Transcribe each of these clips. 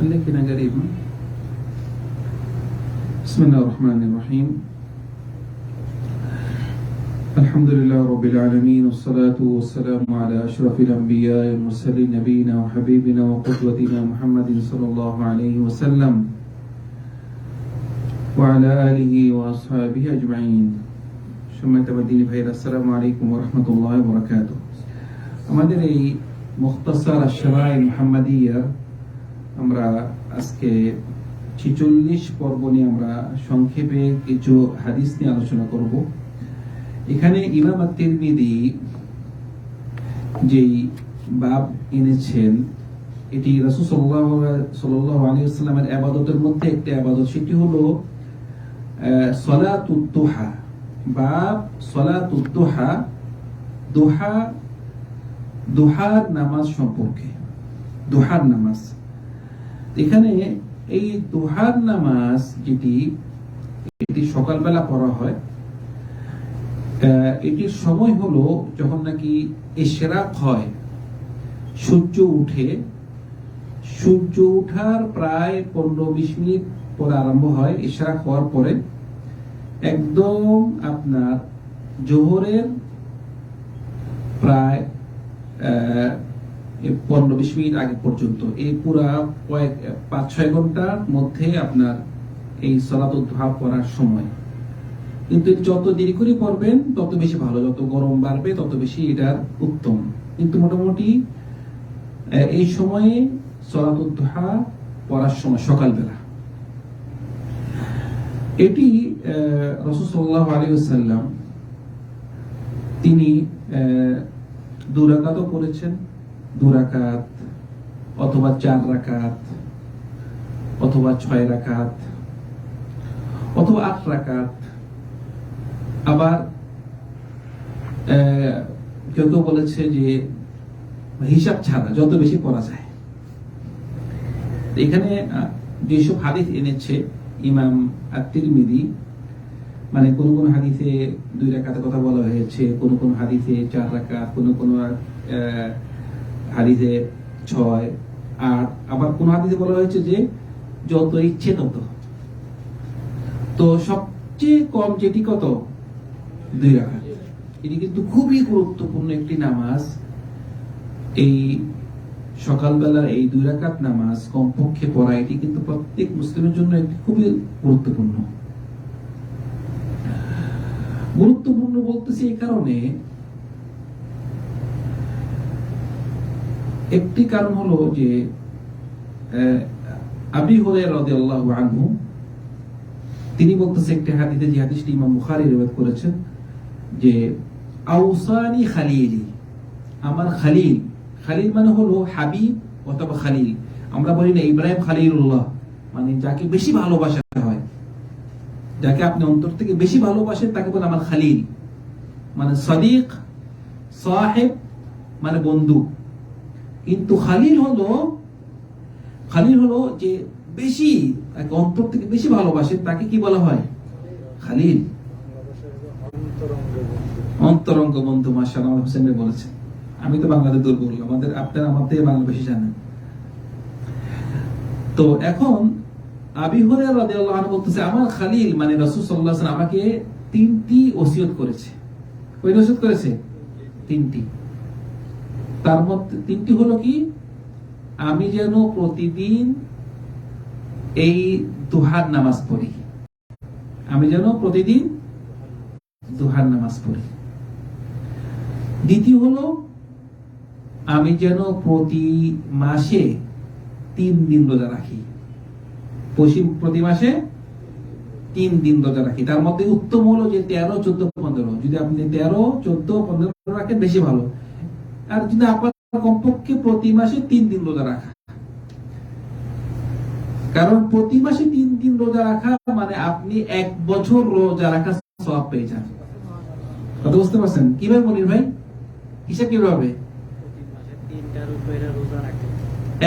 خليك هنا قريب بسم الله الرحمن الرحيم الحمد لله رب العالمين والصلاة والسلام على أشرف الأنبياء والمرسلين نبينا وحبيبنا وقدوتنا محمد صلى الله عليه وسلم وعلى آله وأصحابه أجمعين সম্মানিত দিনী ভাইরা আসসালামু আলাইকুম ওরহমতুল্লাহ বরকাত আমাদের এই মুখতাসার আশরাই মুহাম্মাদিয়া আমরা আজকে ছিচল্লিশ পর্ব নিয়ে আমরা সংক্ষেপে কিছু হাদিস নিয়ে আলোচনা করব। এখানে ইমাম তিরমিদি যেই বাব এনেছেন, এটি রাসূল ওয়াসাল্লামের ইবাদতের মধ্যে একটি ইবাদত সেটি হলো সলাতুদ দুহা। বাব সলাতুদ দুহা দুহা নামাজ সম্পর্কে, দোহার নামাজ। এখানে এই দুহার নামাজ যেটি, এটি সকালবেলা পড়া হয় এটির সময় হলো যখন নাকি ইশরাক হয়, সূর্য উঠে। সূর্য উঠার প্রায় পনেরো বিশ মিনিট পরে আরম্ভ হয় ইশরাক হওয়ার পরে। একদম আপনার জোহরের প্রায় পনেরো বিশ মিনিট আগে পর্যন্ত। এই পুরা কয়েক পাঁচ ছয় ঘণ্টার মধ্যে আপনার এই সলাত উদ্ধার করার সময়। কিন্তু যত দেরি করে পড়বেন তত বেশি ভালো যত গরম বাড়বে তত বেশি এটার উত্তম। কিন্তু মোটামুটি এই সময়ে সলাত উদ্ধার পড়ার সময় সকালবেলা। এটি রসুল সাল্লাহ আলী সাল্লাম তিনি আহ, দু রাকাতও করেছেন। দু রাকাত অথবা চার রাকাত, অথবা ছয় রাকাত, অথবা আট রাকাত। আবার কেউ কেউ বলেছে যে হিসাব ছাড়া যত বেশি পড়া যায়। এখানে যেসব হাদিস এনেছে, ইমাম আত-তিরমিজি মানে কোন কোন হাদিসে দুই রাকাতের কথা বলা হয়েছে, কোন কোন হাদিসে চার রাকাত, কোন কোন হাদিসে ছয়, আট, আবার কোন হাদিসে বলা হয়েছে যে যত ইচ্ছে তত। তো সবচেয়ে কম যেটি কত? দুই রাকাত। এটি কিন্তু খুবই গুরুত্বপূর্ণ একটি নামাজ। এই সকালবেলার এই দুই রাকাত নামাজ কমপক্ষে পড়া, এটি কিন্তু প্রত্যেক মুসলিমের জন্য একটি খুবই গুরুত্বপূর্ণ। গুরুত্বপূর্ণ বলতেছি এই কারণে একটি কারণ হলো যে আবি হরে রাদিয়াল্লাহু আনহু, তিনি বলতেছে একটি হাদিসে, যে হাদিসটি ইমাম বুখারী রিওয়ায়াত করেছেন, যে, আউসানি খালিলি, আমার খালিল খালিল মানে হলো হাবিব অথবা খালিল। আমরা বলি না ইব্রাহিম খালিলুল্লাহ মানে যাকে বেশি ভালোবাসা হয়। যাকে আপনি অন্তর থেকে বেশি ভালোবাসেন, তাকে বলে আমার খালিল। মানে সদিক, সাহেব মানে বন্ধু। কিন্তু খালিল হলো খালিল হলো যে বেশি তাকে অন্তর থেকে বেশি ভালোবাসেন তাকে কি বলা হয়? খালিল। অন্তরঙ্গ বন্ধু মাসাল হোসেন ভাই বলেছেন আমি তো বাংলাদেশ দুর্বল আমাদের আপনার আমার থেকে বাংলা জানেন। তো এখন আবি হুরায়রা রাদিয়াল্লাহু আনহু বলতেছে, আমার খালিল মানে রাসূল আলাইহি আমাকে তিনটি ওসিয়ত করেছে। কয়টা ওসিয়ত করেছে? তিনটি। তার মধ্যে তিনটি হলো কি? আমি যেন প্রতিদিন এই দুহার নামাজ পড়ি। আমি যেন প্রতিদিন দুহার নামাজ পড়ি। দ্বিতীয় হলো, আমি যেন প্রতি মাসে তিন দিন রোজা রাখি। পশ্চিম, প্রতি মাসে তিন দিন রোজা রাখি। তার মধ্যে উত্তম হলো যে তেরো, চোদ্দ, পনেরো। যদি আপনি তেরো, চোদ্দ, পনেরো রাখেন, বেশি ভালো। আর যদি আপনার কমপক্ষে প্রতি মাসে তিন দিন রোজা রাখা। কারণ প্রতি মাসে তিন দিন রোজা রাখা মানে আপনি এক বছর রোজা রাখা সব পেয়ে যান। কথা বুঝতে পারছেন? কীভাবে মনির ভাই? হিসাব কীভাবে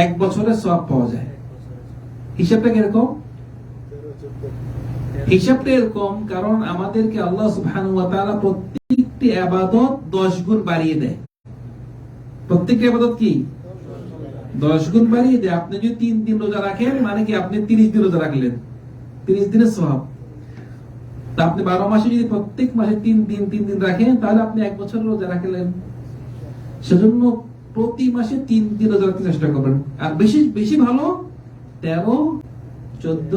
এক বছরের সব পাওয়া যায়। হিসাবটা কীরকম? হিসাবটা এরকম, কারণ আমাদেরকে আল্লাহ তাআলা প্রত্যেকটি ইবাদত 10 গুণ বাড়িয়ে দেয়। কি? দশ গুণ বাড়িয়ে দেয়। আপনি যদি তিন দিন রোজা রাখেন মানে কি আপনি তিরিশ দিন রোজা রাখলেন? তিরিশ দিনের স্বভাব তা আপনি বারো মাসে যদি প্রত্যেক মাসে তিন দিন তিন দিন রাখেন, তাহলে আপনি এক বছর রোজা রাখলেন। সেজন্য প্রতি মাসে তিন দিন রোজা রাখতে চেষ্টা করবেন। আর বেশি বেশি ভালো, তেরো, চোদ্দ,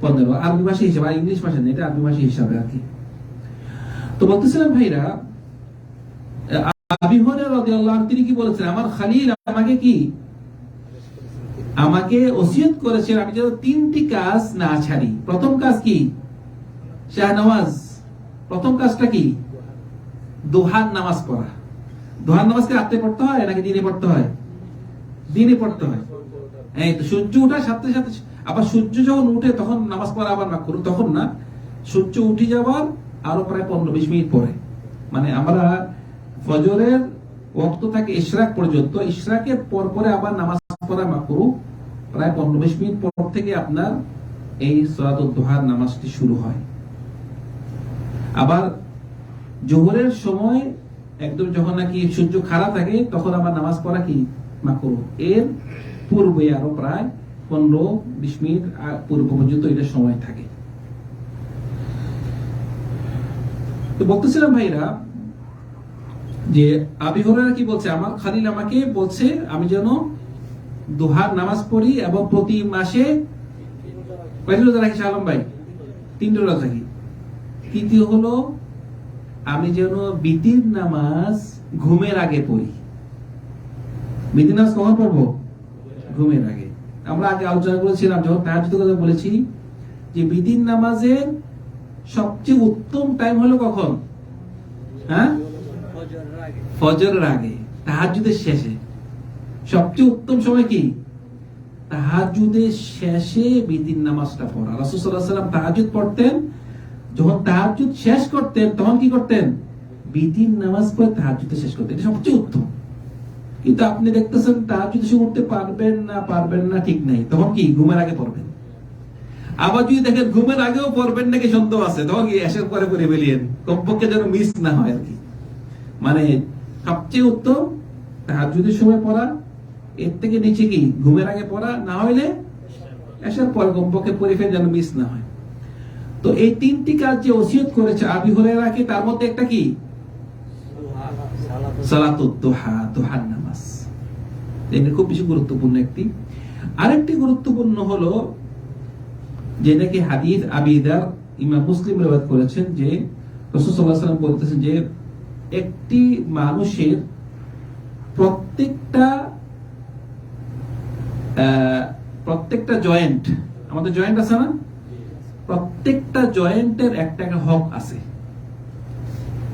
পনেরো। আরবি মাসে হিসাবে, আর ইংলিশ মাসে না এটা আরবি মাসে হিসাবে আর কি। তো বলতেছিলাম ভাইরা আবি তিনি কি বলেছেন? আমার আমাকে কি? আমাকে ওসিয়ত করেছেন আমি যেন তিনটি কাজ না ছাড়ি। প্রথম কাজ কি? প্রথম কাজটা কি? দোহান নামাজ পড়া। রাত্রে পড়তে হয় নাকি দিনে পড়তে হয়? দিনে পড়তে হয়। তো সূর্য ওঠার সাথে সাথে আবার সূর্য যখন উঠে তখন নামাজ পড়া আবার না করুন তখন না, সূর্য উঠে যাওয়ার আরও প্রায় পনেরো বিশ মিনিট পরে। মানে আমরা ফজরের ওক্ত থাকে ইশরাক পর্যন্ত, ইশরাকের পর পরে আবার নামাজ পড়া মাকরু প্রায় পনেরো বিশ মিনিট পর থেকে আপনার এই সরাত দোহার নামাজটি শুরু হয়। আবার জোহরের সময় একদম যখন নাকি সূর্য খাড়া থাকে, তখন আবার নামাজ পড়া কি? মাকরু এর পূর্বে আরও প্রায় পনেরো বিশ মিনিট পূর্ব পর্যন্ত এটা সময় থাকে। তো বলতেছিলাম ভাইরা যে আবি হুরায়রা কি বলছে? আমার খালিল আমাকে বলছে, আমি যেন দুহার নামাজ পড়ি এবং প্রতি মাসে কয়টি রোজা রাখি আলম ভাই? তিনটে রোজা থাকি তৃতীয় হলো, আমি যেন বিতির নামাজ ঘুমের আগে পড়ি। বিতির নামাজ কখন পড়ব? ঘুমের আগে। আমরা আগে আলোচনা করেছিলাম, যখন তাহাজ্জুদের কথা বলেছি, যে বিতির নামাজের সবচেয়ে উত্তম টাইম হলো কখন? হ্যাঁ? ফজরের আগে তাহাজুদের শেষে। সবচেয়ে উত্তম সময় কি? তাহাজুদের শেষে বিদিন নামাজটা পড়া। রাসুসাল্লাম তাহাজুদ পড়তেন। যখন তাহাজুদ শেষ করতেন, তখন কি করতেন? বিদিন নামাজ পড়ে শেষ করতেন। এটা সবচেয়ে উত্তম। কিন্তু আপনি দেখতেছেন তাহাজুদ সে উঠতে পারবেন না পারবেন না, ঠিক নাই। তখন কি? ঘুমের আগে পড়বেন। আবার যদি দেখেন, ঘুমের আগেও পড়বেন নাকি সন্দেহ আছে? তখন কি এসের পরে পরে বেরিয়েন কমপক্ষে যেন মিস না হয় আর কি। মানে সবচেয়ে উত্তম তাহাজুদের সময় পড়া, এর থেকে নিচে কি, ঘুমের আগে পড়া, না হইলে এসার পর কমপক্ষে পরিফের যেন মিস না হয়। তো এই তিনটি কাজ যে ওসিয়ত করেছে আবি হুরায়রা কি, তার মধ্যে একটা কি? খুব বেশি গুরুত্বপূর্ণ একটি। আরেকটি গুরুত্বপূর্ণ হলো যে নাকি হাদিস আবিদার ইমাম মুসলিম রেওয়ায়াত করেছেন যে, রাসূল সাল্লাল্লাহু আলাইহি ওয়াসাল্লাম বলতেছেন যে একটি মানুষের প্রত্যেকটা প্রত্যেকটা জয়েন্ট আমাদের জয়েন্ট আছে না? প্রত্যেকটা জয়েন্টের একটা একটা হক আছে।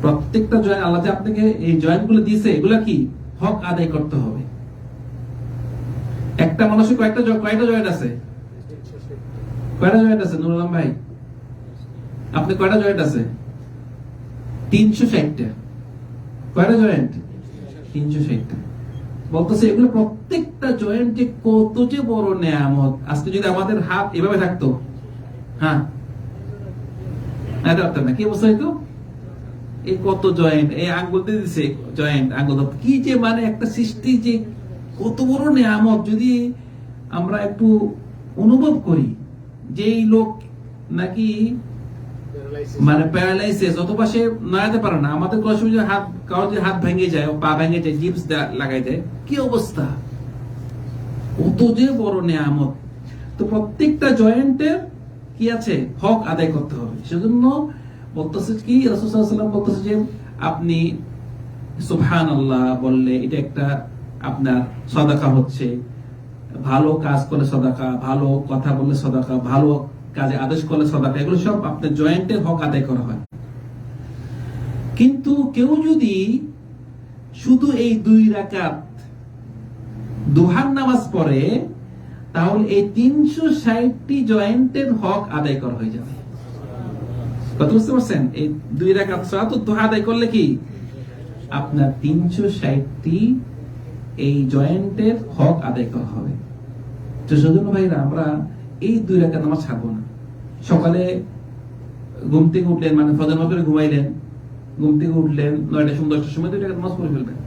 প্রত্যেকটা জয়েন্ট আল্লাহ আপনাকে এই জয়েন্টগুলো দিয়েছে, এগুলা কি? হক আদায় করতে হবে। একটা মানুষের কয়েকটা কয়টা জয়েন্ট আছে? কয়টা জয়েন্ট আছে, নুরুল ভাই? আপনি কয়টা জয়েন্ট আছে? তিনশো ষাটটা। কয়টা জয়েন্ট তিনশো ষাটটা। বলতেছে এগুলো প্রত্যেকটা জয়েন্ট কত যে বড় নেয়ামত। আজকে যদি আমাদের হাত এভাবে থাকতো হ্যাঁ? না, কি অবস্থা হইতো? এই কত জয়েন্ট এই আঙ্গুল দিয়ে দিছে জয়েন্ট আঙ্গুল কি যে মানে একটা সৃষ্টি যে কত বড় নেয়ামত। যদি আমরা একটু অনুভব করি যে এই লোক নাকি মানে প্যারালাইসিস অথবা সে নড়াতে পারে না। আমাদের কোনো যদি হাত কারও যদি হাত ভেঙে যায় পা ভেঙে যায়, জিপস লাগাই দেয়, কি অবস্থা? কত যে বড় নেয়ামত। তো প্রত্যেকটা জয়েন্টের কি আছে? হক আদায় করতে হবে। সেজন্য বলতেছে কি রাসূলুল্লাহ বলতেছে যে, আপনি সুবহান আল্লাহ বললে এটা একটা আপনার সদাকা হচ্ছে। ভালো কাজ করলে সদাকা, ভালো কথা বললে সদাকা, ভালো কাজে আদেশ করলে সদাকা এগুলো সব আপনার জয়েন্টের হক আদায় করা হয়। কিন্তু কেউ যদি শুধু এই দুই রাকাত দুহার নামাজ পড়ে, তাহলে এই তিনশো ষাটটি জয়েন্টের হক আদায় করা হয়ে যাবে। বুঝতে পারছেন? এই দুই রাকাত দোহা আদায় করলে কি? আপনার তিনশো ষাটটি এই জয়েন্টের হক আদায় করা হবে। তো সেজন্য ভাইরা, আমরা এই দুই রাকাত নামাজ ছাড়বো না। সকালে ঘুম থেকে উঠলেন মানে ফজর করে ঘুমাইলেন, ঘুম থেকে উঠলেন নয়টা সময় দশটার সময় দুই রাকাত নামাজ পড়ে ফেলবেন।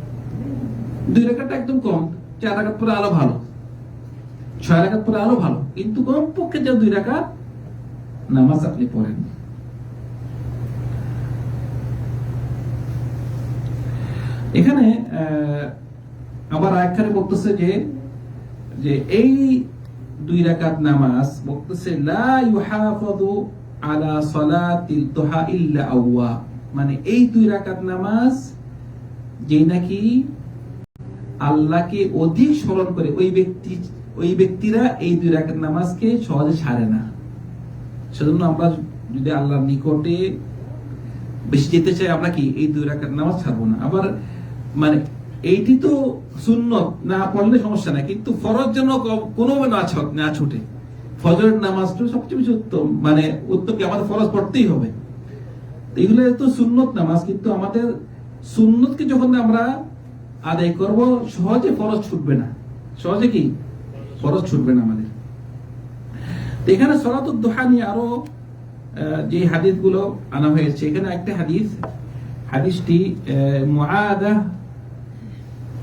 দুই রেখাটা একদম কম, চার রাকাত পরে আরও ভালো, ছয় রাকাত পরে আরও ভালো, কিন্তু কমপক্ষে যে দুই রাকাত নামাজ আপনি পড়েন। এখানে আবার আয়াতখানে বলতেছে যে যে এই দুই রাকাত নামাজ বলতেছে, লা ইউহাফাযু আলা সালাতিল দুহা ইল্লা আওয়া মানে এই দুই রাকাত নামাজ যে নাকি আল্লাহকে অধিক স্মরণ করে, ওই ব্যক্তি, ওই ব্যক্তিরা এই দুই রাকাত নামাজকে সহজে ছাড়ে না। সেজন্য আমরা যদি আল্লাহর নিকটে বেশি যেতে চাই, আমরা কি এই দুই রাকাত নামাজ ছাড়বো না? আবার মানে এইটি তো সুন্নত, না পড়লে সমস্যা নাই। কিন্তু ফরজ যেন কোনো না ছুটে। ফজরের নামাজটা সবচেয়ে বেশি উত্তম। মানে উত্তম কি? আমাদের ফরজ পড়তেই হবে। এগুলো তো সুন্নত নামাজ, কিন্তু আমাদের সুন্নতকে যখন আমরা আদায় করব, সহজে ফরজ ছুটবে না। সহজে কি? ফরজ ছুটবে না আমাদের। এখানে সলাতুল দোহা নিয়ে আরও যে হাদিসগুলো আনা হয়েছে। এখানে একটা হাদিস, হাদিসটি মুআদা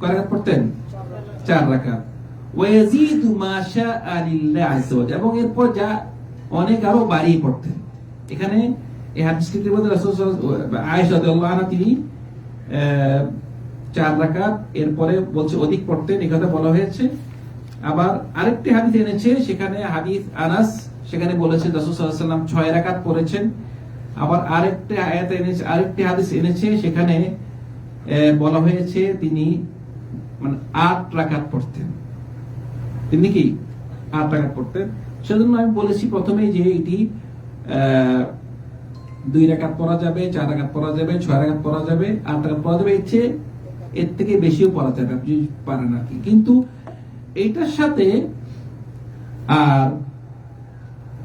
কয় পড়তেন চার রাকাত ওয়ায়াজিদু মা শাআ লিল্লাহ জাল্লা। এবং এরপর যা অনেক আরও বাড়িয়ে পড়তেন এখানে এই হাদিসটিতে মধ্যে রাসূল আয়েশা রাদিয়াল্লাহু আনহা তিনি চার রাকাত এরপরে বলছে অধিক পড়তেন এই কথা বলা হয়েছে। আবার আরেকটি হাদিস এনেছে, সেখানে হাদিস আনাস, সেখানে বলেছে রাসূল সাল্লাল্লাহু আলাইহি ছয় রাকাত পড়েছেন। আবার আরেকটি আয়াত এনেছে, আরেকটি হাদিস এনেছে, সেখানে বলা হয়েছে তিনি মানে আট রাকাত পড়তেন। তিনি কি আট রাকাত পড়তেন? সেজন্য আমি বলেছি প্রথমে যে এটি দুই রাকাত পড়া যাবে, চার রাকাত পড়া যাবে, ছয় রাকাত পড়া যাবে, আট রাকাত পড়া যাবে। চেয়ে এর থেকে বেশিও পড়া যাবে, আপনি পারেন আর কি। কিন্তু এইটার সাথে আর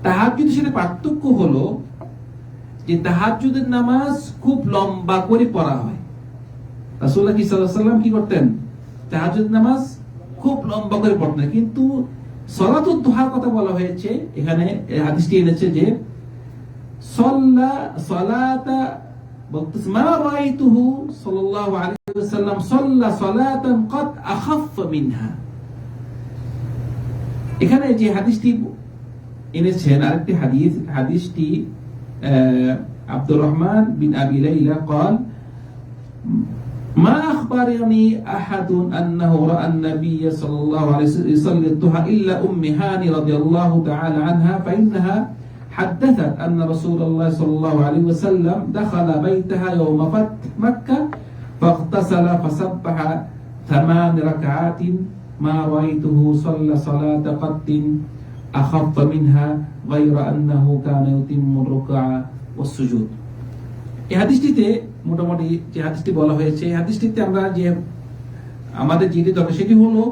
তাহাজ্জুদের সাথে পার্থক্য হলো যে তাহাজ্জুদের নামাজ খুব লম্বা করে পড়া হয়। রাসূলুল্লাহ কি আলাইহি কি করতেন? তাহাজ্জুদ নামাজ খুব লম্বা করে পড়তেন কিন্তু সলাতুদ দুহার কথা বলা হয়েছে এখানে এই হাদিসটি এনেছে যে সল্লা সলাতা বলতেছে মা রাআইতুহু সাল্লাল্লাহু আলাইহি ওয়াসাল্লাম সল্লা সলাতান কদ আখাফ মিনহা এখানে যে হাদিসটি এনেছেন আরেকটি হাদিস হাদিসটি আহ, আব্দুর রহমান বিন আবি লাইলা قال ما أخبرني أحد أنه رأى النبي صلى الله عليه وسلم يصلي الضحى إلا أم هاني رضي الله تعالى عنها فإنها حدثت أن رسول الله صلى الله عليه وسلم دخل بيتها يوم فتح مكة فاغتسل فسبح ثمان ركعات ما رأيته صلى صلاة قط أخف منها غير أنه كان يتم الركع والسجود. এই হাদিসটিতে মোটামুটি যে হাদিসটি বলা হয়েছে এই হাদিসটিতে আমরা যে আমাদের যেটি দরকার সেটি হলো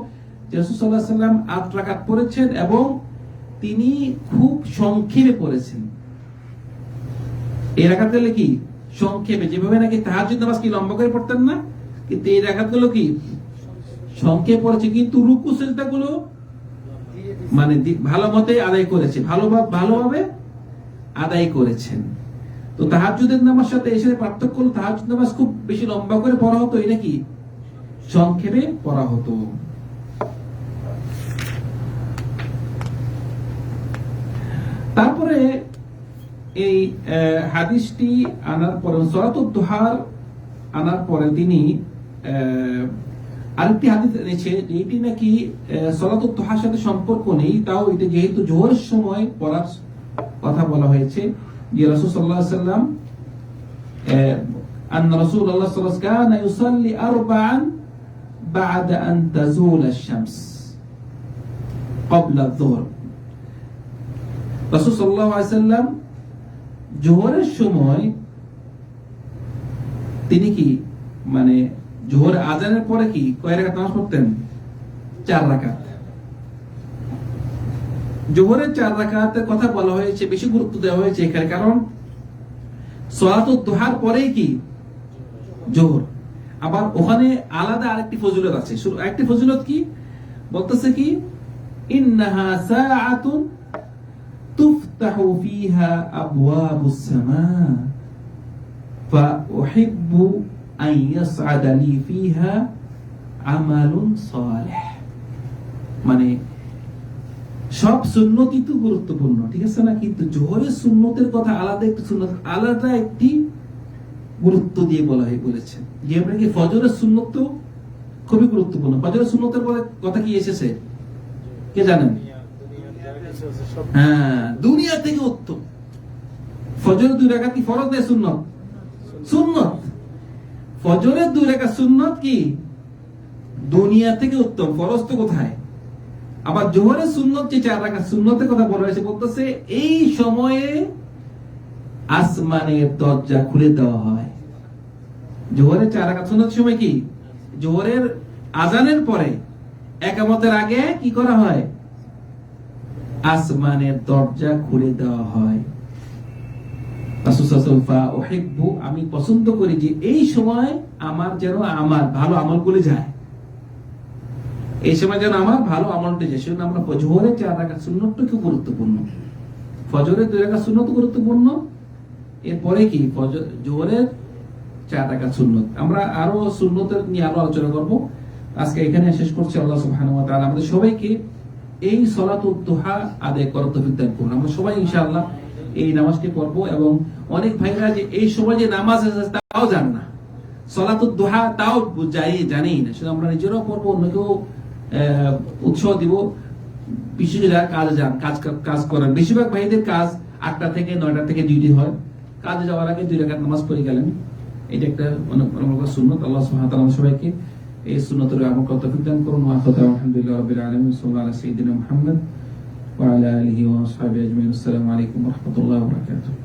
যে রাসূল সাল্লাম আট রাকাত পড়েছেন এবং তিনি খুব সংক্ষেপে পড়েছেন। এই রাকাতগুলো কি? সংক্ষেপে। যেভাবে নাকি তাহাজ্জুদ নামাজ কি লম্বা করে পড়তেন না? কিন্তু এই রাকাতগুলো কি? সংক্ষেপে পড়েছে। কিন্তু রুকু সেজদাগুলো মানে ভালো মতে আদায় করেছে। ভালো ভালোভাবে আদায় করেছেন। তো তাহাজুদের নামাজ সাথে এসে পার্থক্য হলো তাহাজুদ নামাজ খুব বেশি লম্বা করে পড়া হতো এটা কি সংক্ষেপে পড়া হতো। তারপরে এই হাদিসটি আনার পরে সরাতুদ দোহার আনার পরে তিনি আরেকটি হাদিস এনেছে যে এটি নাকি সলাতুদ দোহার সাথে সম্পর্ক নেই, তাও এটা যেহেতু জোহরের সময় পড়ার কথা বলা হয়েছে। যে রাসূল সাল্লাল্লাহু আলাইহি সাল্লাম أن رسول الله صلى الله عليه وسلم كان يصلي أربعا بعد أن تزول الشمس قبل الظهر রাসূল সাল্লাল্লাহু আলাইহি সাল্লাম জোহরের সময় তিনি কি মানে জোহর আজানের পরে কি কয় রাকাত নামাজ পড়তেন চার রাকাত জোহরের চার রাখাতে কথা বলা হয়েছে, বেশি গুরুত্ব দেওয়া হয়েছে এখানে, কারণ সোলাতুল দোহার পরেই কি? জোহর। আবার ওখানে আলাদা আরেকটি ফজিলত আছে। একটি ফজিলত কি? বলতেছে কি, ইন্নাহা সাআতুন তুফতাহু ফিহা আবওয়াবুস সামা, ফাউহিব্বু আন ইয়াসআদালি ফিহা আমালুন সালেহ। মানে সব সুন্নতই তো গুরুত্বপূর্ণ, ঠিক আছে না? কিন্তু জোহরের সুন্নতের কথা আলাদা একটি সুন্নত, আলাদা একটি গুরুত্ব দিয়ে বলা হয়ে বলেছে। যে কি ফজরের সুন্নত তো খুবই গুরুত্বপূর্ণ। ফজরের সুন্নতের কথা কি এসেছে? কে জানেন? হ্যাঁ দুনিয়া থেকে উত্তম। ফজরের দুই রাকাত কি ফরজ দেয় সুন্নত? সুন্নত। ফজরের দুই রাকাত সুন্নত কি? দুনিয়া থেকে উত্তম। ফরজ তো কোথায়? আবার জোহরের সুন্নত যে চার রাকাত সুন্নতের কথা বলা হয়েছে বলতেছে, এই সময়ে আসমানের দরজা খুলে দেওয়া হয়। জোহরের চার রাকাত সুন্নতের সময় কি? জোহরের আজানের পরে, একামতের আগে কি করা হয়? আসমানের দরজা খুলে দেওয়া হয়। আমি পছন্দ করি যে এই সময় আমার যেন আমার ভালো আমল করে যায়। এই সময় যেন আমার ভালো আমলটা যায় সেজন্য আমরা জোহরের চার রাকাত সুন্নতটা খুব গুরুত্বপূর্ণ। ফজরের দুই রাকাত সুন্নত গুরুত্বপূর্ণ এরপরে কি? ফজর জোহরের চার রাকাত সুন্নত। আমরা আরও সুন্নতের নিয়ে আরও আলোচনা করব। আজকে এখানে শেষ করছি আল্লাহ তাআলা আমাদের সবাইকে এই সলাতুদ দুহা আদায় করার তৌফিক দান করুন। আমরা সবাই ইনশাআল্লাহ এই নামাজটি পড়ব এবং অনেক ভাইরা যে এই সময় যে নামাজ আছে তাও জান না। সলাতুদ দুহা তাও যাই জানেই না। শুধু আমরা নিজেরাও পড়ব অন্যকেও আহ, উৎসাহ দিব বিশেষ যারা কাজে যান, কাজ কাজ করেন। বেশিরভাগ ভাইদের কাজ আটটা থেকে নয়টা থেকে ডিউটি হয়। কাজে যাওয়ার আগে দুই রাকাত নামাজ পড়ে গেলেন। এটা একটা অনেক অনেক সুন্নত, আল্লাহ ওয়া সবাইকে এই সুন্নতের আমল করতে তৌফিক দান করুন। আলহামদুলিল্লাহি রাব্বিল আলামিন। সাল্লাল্লাহু আলা সাইয়্যিদিনা মুহাম্মদ আসহাবিহি আজমাইন। আসসালামু আলাইকুম ওয়া বারাকাতুহু।